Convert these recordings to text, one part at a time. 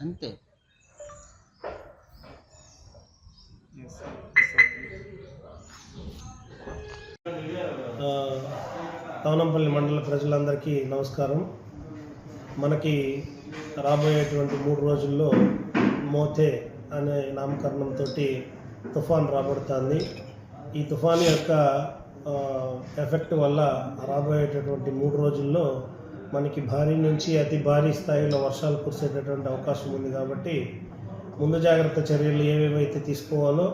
అంతే. తవనంపల్లి మండల ప్రజలందరికీ నమస్కారం. మనకి రాబోయేటువంటి మూడు రోజుల్లో మోతే అనే నామకరణంతో తుఫాన్ రాబడుతుంది. ఈ తుఫాన్ యొక్క ఎఫెక్ట్ వల్ల రాబోయేటటువంటి మూడు రోజుల్లో మనకి భారీ నుంచి అతి భారీ స్థాయిలో వర్షాలు కురిసేటటువంటి అవకాశం ఉంది కాబట్టి ముందు జాగ్రత్త చర్యలు ఏవేవైతే తీసుకోవాలో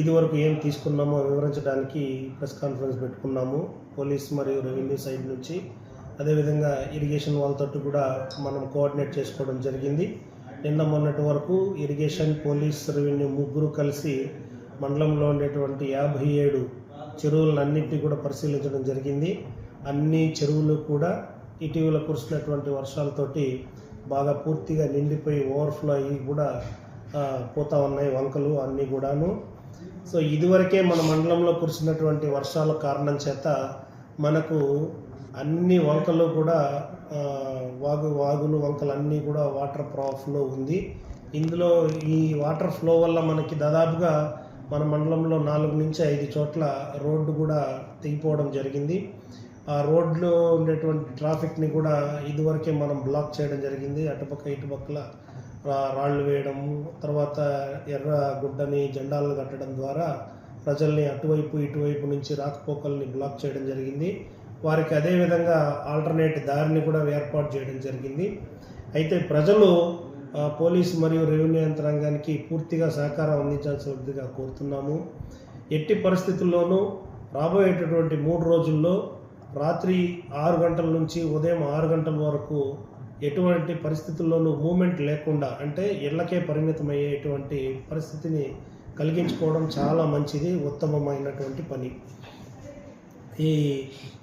ఇదివరకు ఏం తీసుకున్నామో వివరించడానికి ప్రెస్ కాన్ఫరెన్స్ పెట్టుకున్నాము పోలీస్ మరియు రెవెన్యూ సైడ్ నుంచి. అదేవిధంగా ఇరిగేషన్ వాళ్ళతో కూడా మనం కోఆర్డినేట్ చేసుకోవడం జరిగింది. నిన్న మొన్నటి వరకు ఇరిగేషన్ పోలీస్ రెవెన్యూ ముగ్గురు కలిసి మండలంలో ఉండేటువంటి యాభై ఏడు చెరువులన్నింటినీ కూడా పరిశీలించడం జరిగింది. అన్ని చెరువులు కూడా ఇటీవల కురిసినటువంటి వర్షాలతోటి బాగా పూర్తిగా నిండిపోయి ఓవర్ఫ్లో అయ్యి కూడా పోతా ఉన్నాయి వంకలు అన్నీ కూడాను. సో ఇదివరకే మన మండలంలో కురిసినటువంటి వర్షాల కారణం చేత మనకు అన్ని వంకలు కూడా వాగు వాగులు వంకలు అన్నీ కూడా వాటర్ ఫ్లో ఉంది. ఇందులో ఈ వాటర్ ఫ్లో వల్ల మనకి దాదాపుగా మన మండలంలో నాలుగు నుంచి ఐదు చోట్ల రోడ్డు కూడా తెగిపోవడం జరిగింది. ఆ రోడ్లో ఉండేటువంటి ట్రాఫిక్ని కూడా ఇదివరకే మనం బ్లాక్ చేయడం జరిగింది. అటుపక్క ఇటుపక్కల రాళ్ళు వేయడం తర్వాత ఎర్ర గుడ్డని జెండాలను కట్టడం ద్వారా ప్రజల్ని అటువైపు ఇటువైపు నుంచి రాకపోకల్ని బ్లాక్ చేయడం జరిగింది. వారికి అదేవిధంగా ఆల్టర్నేట్ దారిని కూడా ఏర్పాటు చేయడం జరిగింది. అయితే ప్రజలు పోలీస్ మరియు రెవెన్యూ యంత్రాంగానికి పూర్తిగా సహకారం అందించాల్సిందిగా కోరుతున్నాము. ఎట్టి పరిస్థితుల్లోనూ రాబోయేటటువంటి మూడు రోజుల్లో రాత్రి ఆరు గంటల నుంచి ఉదయం ఆరు గంటల వరకు ఎటువంటి పరిస్థితుల్లోనూ మూమెంట్ లేకుండా అంటే ఇళ్ళకే పరిమితమయ్యేటువంటి పరిస్థితిని కలిగించుకోవడం చాలా మంచిది ఉత్తమమైనటువంటి పని. ఈ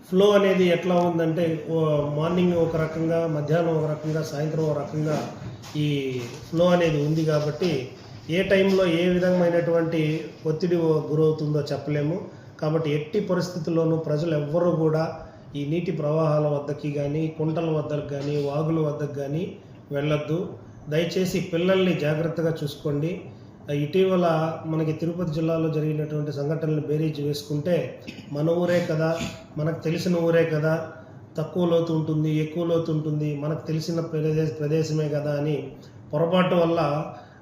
ఫ్లో అనేది ఎట్లా ఉందంటే మార్నింగ్ ఒక రకంగా మధ్యాహ్నం ఒక రకంగా సాయంత్రం ఒక రకంగా ఈ ఫ్లో అనేది ఉంది కాబట్టి ఏ టైంలో ఏ విధమైనటువంటి ఒత్తిడి గురవుతుందో చెప్పలేము. కాబట్టి ఎట్టి పరిస్థితుల్లోనూ ప్రజలు ఎవ్వరూ కూడా ఈ నీటి ప్రవాహాల వద్దకి కానీ కుంటల వద్దకు కానీ వాగుల వద్దకు కానీ వెళ్ళొద్దు. దయచేసి పిల్లల్ని జాగ్రత్తగా చూసుకోండి. ఇటీవల మనకి తిరుపతి జిల్లాలో జరిగినటువంటి సంఘటనలు బేరీజ్ వేసుకుంటే మన ఊరే కదా మనకు తెలిసిన ఊరే కదా తక్కువ లోతు ఉంటుంది ఎక్కువ లోతు ఉంటుంది మనకు తెలిసిన ప్రదేశ ప్రదేశమే కదా అని పొరపాటు వల్ల